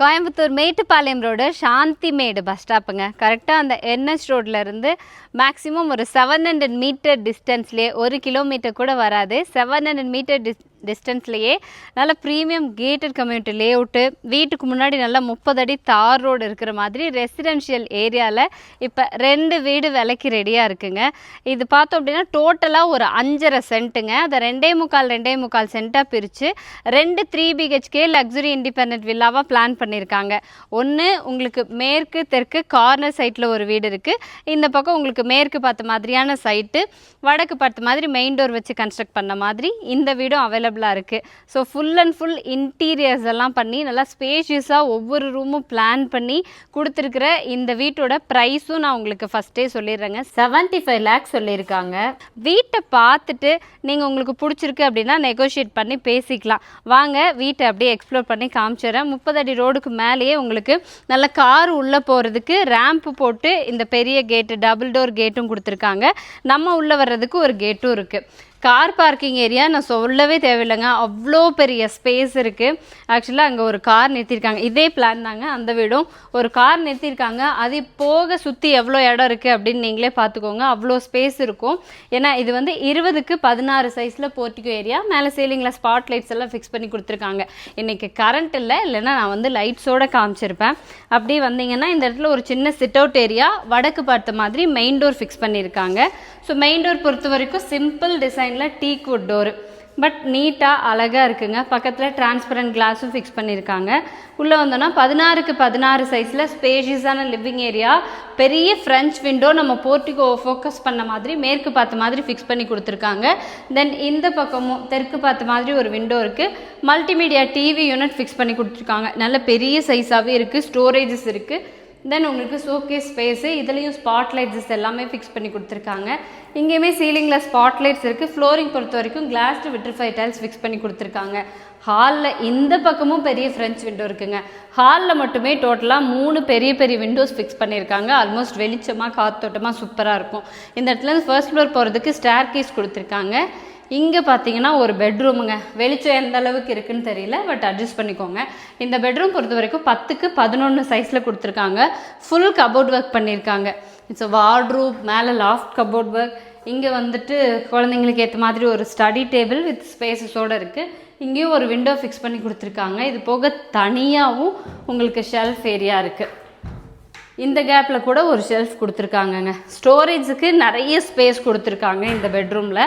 Coimbatore Mettupalayam road சாந்தி Medu bus ஸ்டாப்புங்க கரெக்டாக அந்த என்எஸ் ரோட்ல இருந்து மேக்ஸிமம் ஒரு செவன் ஹண்ட்ரட் மீட்டர் டிஸ்டன்ஸ்லேயே ஒரு கிலோமீட்டர் கூட வராது. செவன் ஹண்ட்ரட் மீட்டர் டிஸ் டிஸ்டன்ஸ்லேயே நல்ல ப்ரீமியம் கேட்டட் கம்யூனிட்டி லேஅவுட்டு வீட்டுக்கு முன்னாடி நல்லா முப்பது அடி தார் ரோடு இருக்கிற மாதிரி ரெசிடென்ஷியல் ஏரியாவில் இப்போ ரெண்டு வீடு விலைக்கு ரெடியாக இருக்குங்க. இது பார்த்தோம் அப்படின்னா டோட்டலாக ஒரு அஞ்சரை சென்ட்டுங்க அதை ரெண்டே முக்கால் ரெண்டே முக்கால் சென்ட்டாக பிரித்து ரெண்டு த்ரீ பிஹெச்கே லக்ஸுரி இண்டிபெண்ட் வில்லாவாக பிளான் பண்ணியிருக்காங்க ஒன்று உங்களுக்கு மேற்கு தெற்கு கார்னர் சைட்டில் ஒரு வீடு இருக்குது இந்த பக்கம் உங்களுக்கு மேற்கு பார்த்த மாதிரியான சைட்டு வடக்கு பார்த்த மாதிரி மெயின் டோர் வச்சு கன்ஸ்ட்ரக்ட் பண்ண மாதிரி இந்த வீடும் அவைலபிள் அவைலபிளாக இருக்குது so full and full interiors எல்லாம் பண்ணி நல்லா ஸ்பேஷியஸாக ஒவ்வொரு ரூமும் பிளான் பண்ணி கொடுத்துருக்குற இந்த வீட்டோட ப்ரைஸும் நான் உங்களுக்கு ஃபஸ்ட்டே சொல்லிடுறேங்க. செவன்ட்டி ஃபைவ் லேக்ஸ் சொல்லியிருக்காங்க. வீட்டை பார்த்துட்டு நீங்கள் உங்களுக்கு பிடிச்சிருக்கு அப்படின்னா நெகோஷியேட் பண்ணி பேசிக்கலாம். வாங்க வீட்டை அப்படியே எக்ஸ்ப்ளோர் பண்ணி காமிச்சிடுறேன். முப்பது அடி ரோடுக்கு மேலேயே உங்களுக்கு நல்ல கார் உள்ளே போகிறதுக்கு ரேம்ப் போட்டு இந்த பெரிய கேட்டு டபுள் டோர் கேட்டும் கொடுத்துருக்காங்க. நம்ம உள்ளே வர்றதுக்கு ஒரு கேட்டும் இருக்குது கார் பார்க்கிங் ஏரியா நான் சொல்லவே தேவையில்லைங்க. அவ்வளோ பெரிய ஸ்பேஸ் இருக்குது ஆக்சுவலாக அங்கே ஒரு கார் நிறுத்தியிருக்காங்க. இதே பிளான் தாங்க அந்த வீடும். ஒரு கார் நிறுத்தியிருக்காங்க. அது போக சுற்றி எவ்வளோ இடம் இருக்குது அப்படின்னு நீங்களே பார்த்துக்கோங்க. அவ்வளோ ஸ்பேஸ் இருக்கும். ஏன்னா இது வந்து இருபதுக்கு பதினாறு சைஸில் போர்ட்டிகோ ஏரியா மேலே சீலிங்கில் ஸ்பாட் லைட்ஸ் எல்லாம் ஃபிக்ஸ் பண்ணி கொடுத்துருக்காங்க. இன்றைக்கி கரண்ட் இல்லை. இல்லைன்னா நான் வந்து லைட்ஸோட காமிச்சிருப்பேன். அப்படியே வந்தீங்கன்னா இந்த இடத்துல ஒரு சின்ன சிட் அவுட் ஏரியா வடக்கு பார்த்த மாதிரி மெயின் டோர் ஃபிக்ஸ் பண்ணியிருக்காங்க. ஸோ மெயின் டோர் பொறுத்த வரைக்கும் சிம்பிள் டிசைன் டிசைனில் டீக் வுட் டோரு. பட் நீட்டாக அழகாக இருக்குங்க. பக்கத்தில் டிரான்ஸ்பரண்ட் கிளாஸும் ஃபிக்ஸ் பண்ணியிருக்காங்க உள்ளே வந்தோன்னா பதினாறுக்கு பதினாறு சைஸில் ஸ்பேஷியஸான லிவிங் ஏரியா பெரிய ஃப்ரெஞ்ச் விண்டோ நம்ம போர்ட்டிகோ ஃபோக்கஸ் பண்ண மாதிரி மேற்கு பார்த்த மாதிரி ஃபிக்ஸ் பண்ணி கொடுத்துருக்காங்க. தென் இந்த பக்கமும் தெற்கு பார்த்த மாதிரி ஒரு விண்டோ இருக்குது மல்டிமீடியா டிவி யூனிட் ஃபிக்ஸ் பண்ணி கொடுத்துருக்காங்க. நல்ல பெரிய சைஸாகவே இருக்குது ஸ்டோரேஜஸ் இருக்குது தென் உங்களுக்கு ஷோகேஸ் ஸ்பேஸு இதுலேயும் ஸ்பாட் லைட்ஸஸ் எல்லாமே ஃபிக்ஸ் பண்ணி கொடுத்துருக்காங்க. இங்கேயுமே சீலிங்கில் ஸ்பாட் லைட்ஸ் இருக்குது ஃப்ளோரிங் பொறுத்த வரைக்கும் கிளாஸ்டு விட்ரிஃபை டைல்ஸ் ஃபிக்ஸ் பண்ணி கொடுத்துருக்காங்க. ஹாலில் இந்த பக்கமும் பெரிய ஃப்ரெஞ்ச் விண்டோ இருக்குங்க. ஹாலில் மட்டுமே டோட்டலாக மூணு பெரிய பெரிய விண்டோஸ் ஃபிக்ஸ் பண்ணியிருக்காங்க ஆல்மோஸ்ட் வெளிச்சமாக காத்தோட்டமாக சூப்பராக இருக்கும். இந்த இடத்துல ஃபர்ஸ்ட் ஃப்ளோர் போகிறதுக்கு ஸ்டேர் கேஸ் கொடுத்துருக்காங்க. இங்கே பார்த்தீங்கன்னா ஒரு பெட்ரூமுங்க. வெளிச்சம் எந்த அளவுக்கு இருக்குன்னு தெரியல பட் அட்ஜஸ்ட் பண்ணிக்கோங்க. இந்த பெட்ரூம் பொறுத்த வரைக்கும் பத்துக்கு பதினொன்று சைஸில் கொடுத்துருக்காங்க. ஃபுல் கபோர்ட் ஒர்க் பண்ணியிருக்காங்க. இட்ஸ் வார்ட்ரூப் மேலே லாஃப்ட் கபோர்ட் ஒர்க் இங்கே வந்துட்டு குழந்தைங்களுக்கு ஏற்ற மாதிரி ஒரு ஸ்டடி டேபிள் வித் ஸ்பேசஸோடு இருக்குது இங்கேயும் ஒரு விண்டோ ஃபிக்ஸ் பண்ணி கொடுத்துருக்காங்க. இது போக தனியாகவும் உங்களுக்கு ஷெல்ஃப் ஏரியா இருக்குது இந்த கேப்பில் கூட ஒரு ஷெல்ஃப் கொடுத்துருக்காங்கங்க. ஸ்டோரேஜுக்கு நிறைய ஸ்பேஸ் கொடுத்துருக்காங்க இந்த பெட்ரூமில்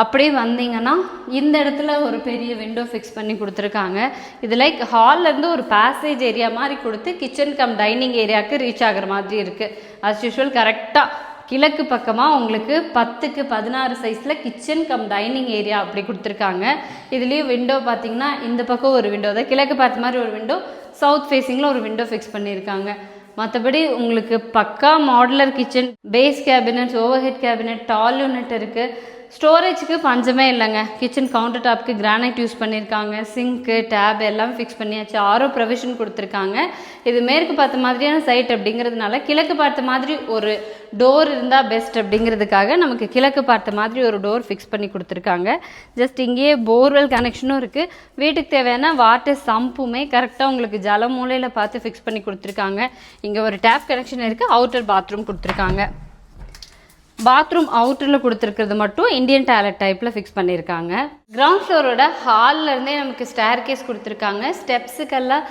அப்படியே வந்தீங்கன்னா இந்த இடத்துல ஒரு பெரிய விண்டோ ஃபிக்ஸ் பண்ணி கொடுத்துருக்காங்க. இது லைக் ஹால்லேருந்து ஒரு பேசேஜ் ஏரியா மாதிரி கொடுத்து கிச்சன் கம் டைனிங் ஏரியாவுக்கு ரீச் ஆகிற மாதிரி இருக்குது அஸ் யூஷுவல் கரெக்டாக கிழக்கு பக்கமாக உங்களுக்கு பத்துக்கு பதினாறு சைஸில் கிச்சன் கம் டைனிங் ஏரியா அப்படி கொடுத்துருக்காங்க. இதுலேயும் விண்டோ பார்த்தீங்கன்னா இந்த பக்கம் ஒரு விண்டோ தான். கிழக்கு பார்த்த மாதிரி ஒரு விண்டோ சவுத் ஃபேஸிங்கில் ஒரு விண்டோ ஃபிக்ஸ் பண்ணியிருக்காங்க. மற்றபடி உங்களுக்கு பக்கா modular kitchen base cabinet overhead cabinet tall unit இருக்குது ஸ்டோரேஜுக்கு பஞ்சமே இல்லைங்க. கிச்சன் கவுண்டர் டாப்க்கு கிரானைட் யூஸ் பண்ணியிருக்காங்க. சிங்க்கு டேப் எல்லாம் ஃபிக்ஸ் பண்ணியாச்சு. ஆரோ ப்ரொவிஷன் கொடுத்துருக்காங்க. இது மேற்கு பார்த்த மாதிரியான சைட் அப்படிங்கிறதுனால கிழக்கு பார்த்த மாதிரி ஒரு டோர் இருந்தால் பெஸ்ட் அப்படிங்கிறதுக்காக நமக்கு கிழக்கு பார்த்த மாதிரி ஒரு டோர் ஃபிக்ஸ் பண்ணி கொடுத்துருக்காங்க. ஜஸ்ட் இங்கேயே போர்வெல் கனெக்ஷனும் இருக்குது வீட்டுக்கு தேவையான வாட்டர் சம்புமே கரெக்டாக உங்களுக்கு ஜல மூலையில் பார்த்து ஃபிக்ஸ் பண்ணி கொடுத்துருக்காங்க. இங்கே ஒரு டேப் கனெக்ஷன் இருக்குது அவுட்டர் பாத்ரூம் கொடுத்துருக்காங்க. பாத்ரூம் அவுட்டரில் கொடுத்துருக்கிறது மட்டும் இந்தியன் டாய்லெட் டைப்பில் ஃபிக்ஸ் பண்ணியிருக்காங்க கிரவுண்ட் ஃப்ளோரோட ஹாலில் இருந்தே நமக்கு ஸ்டேர் கேஸ் கொடுத்துருக்காங்க ஸ்டெப்ஸுக்கெல்லாம்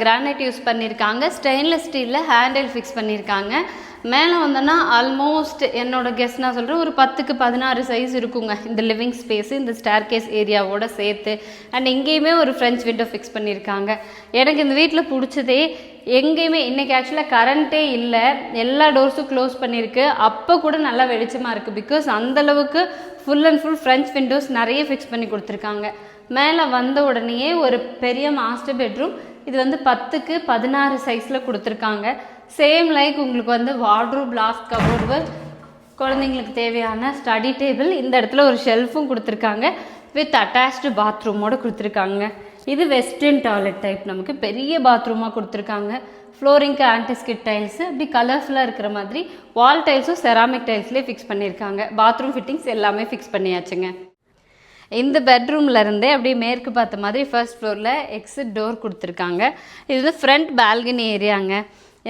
கிரானைட் யூஸ் பண்ணியிருக்காங்க ஸ்டெயின்லெஸ் ஸ்டீலில் ஹேண்டில் ஃபிக்ஸ் பண்ணியிருக்காங்க மேலே வந்தோன்னா ஆல்மோஸ்ட் என்னோட கெஸ்ட் நான் சொல்கிறேன் ஒரு பத்துக்கு பதினாறு சைஸ் இருக்குங்க. இந்த லிவிங் ஸ்பேஸ் இந்த ஸ்டேர் கேஸ் ஏரியாவோட சேர்த்து அண்ட் இங்கேயுமே ஒரு ஃப்ரெஞ்ச் விண்டோ ஃபிக்ஸ் பண்ணியிருக்காங்க. எனக்கு இந்த வீட்டில் பிடிச்சதே எங்கேயுமே இன்றைக்கி ஆக்சுவலாக கரண்ட்டே இல்லை. எல்லா டோர்ஸும் க்ளோஸ் பண்ணியிருக்கு. அப்போ கூட நல்லா வெளிச்சமாக இருக்குது பிகாஸ் அந்தளவுக்கு full and full French windows நிறைய ஃபிக்ஸ் பண்ணி கொடுத்துருக்காங்க. மேலே வந்த உடனேயே ஒரு பெரிய மாஸ்டர் பெட்ரூம் இது வந்து பத்துக்கு பதினாறு சைஸில் கொடுத்துருக்காங்க. சேம் லைக் உங்களுக்கு வந்து வார்ட்ரூப் லாஸ்ட் கபோர்டு குழந்தைங்களுக்கு தேவையான ஸ்டடி டேபிள் இந்த இடத்துல ஒரு ஷெல்ஃபும் கொடுத்துருக்காங்க. வித் அட்டாச்டு பாத்ரூமோடு கொடுத்துருக்காங்க. இது வெஸ்டர்ன் டாய்லெட் டைப் நமக்கு பெரிய பாத்ரூமாக கொடுத்துருக்காங்க. ஃப்ளோரிங்க்கு ஆன்டிஸ்கிட் டைல்ஸு அப்படி கலர்ஃபுல்லாக இருக்கிற மாதிரி வால் டைல்ஸும் செராமிக் டைல்ஸ்லேயே ஃபிக்ஸ் பண்ணியிருக்காங்க. பாத்ரூம் ஃபிட்டிங்ஸ் எல்லாமே ஃபிக்ஸ் பண்ணியாச்சுங்க. இந்த பெட்ரூமில் இருந்தே அப்படியே மேற்கு பார்த்த மாதிரி ஃபர்ஸ்ட் ஃப்ளோரில் எக்ஸிட் டோர் கொடுத்துருக்காங்க. இது வந்து ஃப்ரண்ட் பால்கனி ஏரியாங்க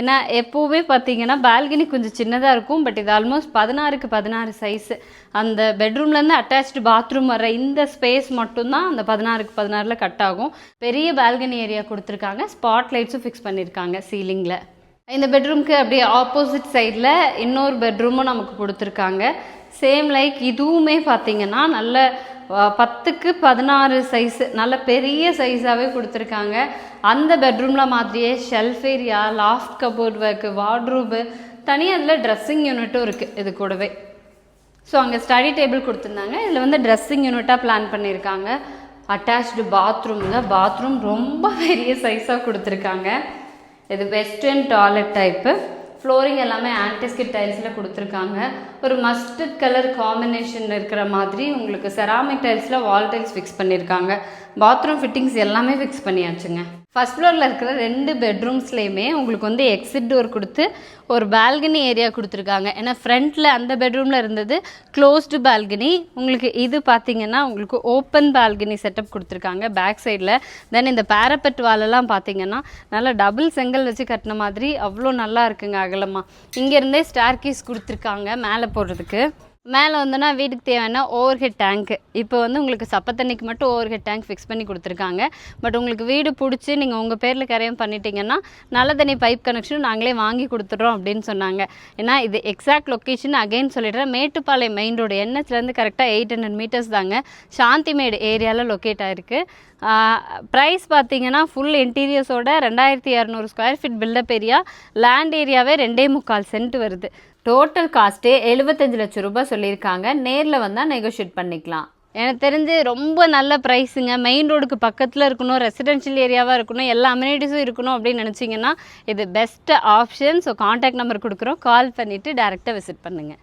ஏன்னா எப்போவுமே பார்த்தீங்கன்னா பால்கனி கொஞ்சம் சின்னதாக இருக்கும் பட் இது ஆல்மோஸ்ட் பதினாறுக்கு பதினாறு சைஸு அந்த பெட்ரூம்லேருந்து அட்டாச்டு பாத்ரூம் வர இந்த ஸ்பேஸ் மட்டும்தான் அந்த பதினாறுக்கு பதினாறில் கட் ஆகும். பெரிய பால்கனி ஏரியா கொடுத்துருக்காங்க. ஸ்பாட் லைட்ஸும் ஃபிக்ஸ் பண்ணியிருக்காங்க சீலிங்கில் இந்த பெட்ரூம்க்கு அப்படியே ஆப்போசிட் சைடில் இன்னொரு பெட்ரூமும் நமக்கு கொடுத்துருக்காங்க. சேம் லைக் இதுவுமே பார்த்தீங்கன்னா நல்ல பத்துக்கு பதினாறு சைஸு நல்ல பெரிய சைஸாகவே கொடுத்துருக்காங்க. அந்த பெட்ரூமில் மாதிரியே shelf area loft cupboard work wardrobe தனியாக அதில் ட்ரெஸ்ஸிங் யூனிட்டும் இருக்குது இது கூடவே. ஸோ அங்கே ஸ்டடி டேபிள் கொடுத்துருந்தாங்க. இதில் வந்து ட்ரெஸ்ஸிங் யூனிட்டாக பிளான் பண்ணியிருக்காங்க. அட்டாச்டு பாத்ரூமில் பாத்ரூம் ரொம்ப பெரிய சைஸாக கொடுத்துருக்காங்க. இது வெஸ்டர்ன் டாய்லெட் டைப்பு ஃப்ளோரிங் எல்லாமே ஆன்டிஸ்கிட் டைல்ஸில் கொடுத்துருக்காங்க. ஒரு மஸ்டர்ட் கலர் காம்பினேஷன் இருக்கிற மாதிரி உங்களுக்கு செராமிக் டைல்ஸில் வால் டைல்ஸ் ஃபிக்ஸ் பண்ணியிருக்காங்க பாத்ரூம் ஃபிட்டிங்ஸ் எல்லாமே ஃபிக்ஸ் பண்ணியாச்சுங்க. ஃபர்ஸ்ட் ஃப்ளோரில் இருக்கிற ரெண்டு பெட்ரூம்ஸ்லேயுமே உங்களுக்கு வந்து எக்ஸிட் டோர் கொடுத்து ஒரு பால்கனி ஏரியா கொடுத்துருக்காங்க. ஏன்னா ஃப்ரண்ட்டில் அந்த பெட்ரூமில் இருந்தது க்ளோஸ்டு பால்கனி உங்களுக்கு இது பார்த்தீங்கன்னா உங்களுக்கு ஓப்பன் பால்கனி செட்டப் கொடுத்துருக்காங்க. பேக் சைடில் தென் இந்த பேரப்பெட் வாலெல்லாம் பார்த்தீங்கன்னா நல்லா டபுள் செங்கல் வச்சு கட்டின மாதிரி. அவ்வளோ நல்லா இருக்குங்க அகலமாக இங்கேருந்தே ஸ்டார் கீஸ் கொடுத்துருக்காங்க மேலே போடுறதுக்கு மேலே வந்தோன்னா வீட்டுக்கு தேவையான ஓவர் ஹெட் டேங்க்கு இப்போ வந்து உங்களுக்கு சப்ப தண்ணிக்கு மட்டும் ஓவர் ஹெட் டேங்க் ஃபிக்ஸ் பண்ணி கொடுத்துருக்காங்க. பட் உங்களுக்கு வீடு பிடிச்சி நீங்கள் உங்கள் பேரில் கரையம் பண்ணிட்டீங்கன்னா நல்ல தண்ணி பைப் கனெக்ஷன் நாங்களே வாங்கி கொடுத்துட்றோம் அப்படின்னு சொன்னாங்க. ஏன்னா இது எக்ஸாக்ட் லொக்கேஷன் அகைன் சொல்லிடுறேன். மேட்டுப்பாளையம் மெயின் ரோடு எண்ணத்துலேருந்து கரெக்டாக எயிட் ஹண்ட்ரட் மீட்டர்ஸ் தாங்க. சாந்திமேடு ஏரியாவில் லொக்கேட் ஆகிருக்கு ப்ரைஸ் பார்த்தீங்கன்னா ஃபுல் இன்டீரியர்ஸோட ரெண்டாயிரத்தி இரநூறு square feet built up area land ஏரியாவே ரெண்டே முக்கால் சென்ட் வருது. டோட்டல் காஸ்ட்டே எழுபத்தஞ்சு லட்சம் ரூபாய் சொல்லியிருக்காங்க. நேரில் வந்தால் நெகோஷியேட் பண்ணிக்கலாம். எனக்கு தெரிஞ்சு ரொம்ப நல்ல ப்ரைஸுங்க மெயின் ரோடுக்கு பக்கத்தில் இருக்கணும் ரெசிடென்ஷியல் ஏரியாவாக இருக்கணும் எல்லா அம்யூனிட்டிஸும் இருக்கணும் அப்படின்னு நினச்சிங்கன்னா இது best option so contact number கொடுக்குறோம். கால் பண்ணிவிட்டு டேரெக்டாக விசிட் பண்ணுங்கள்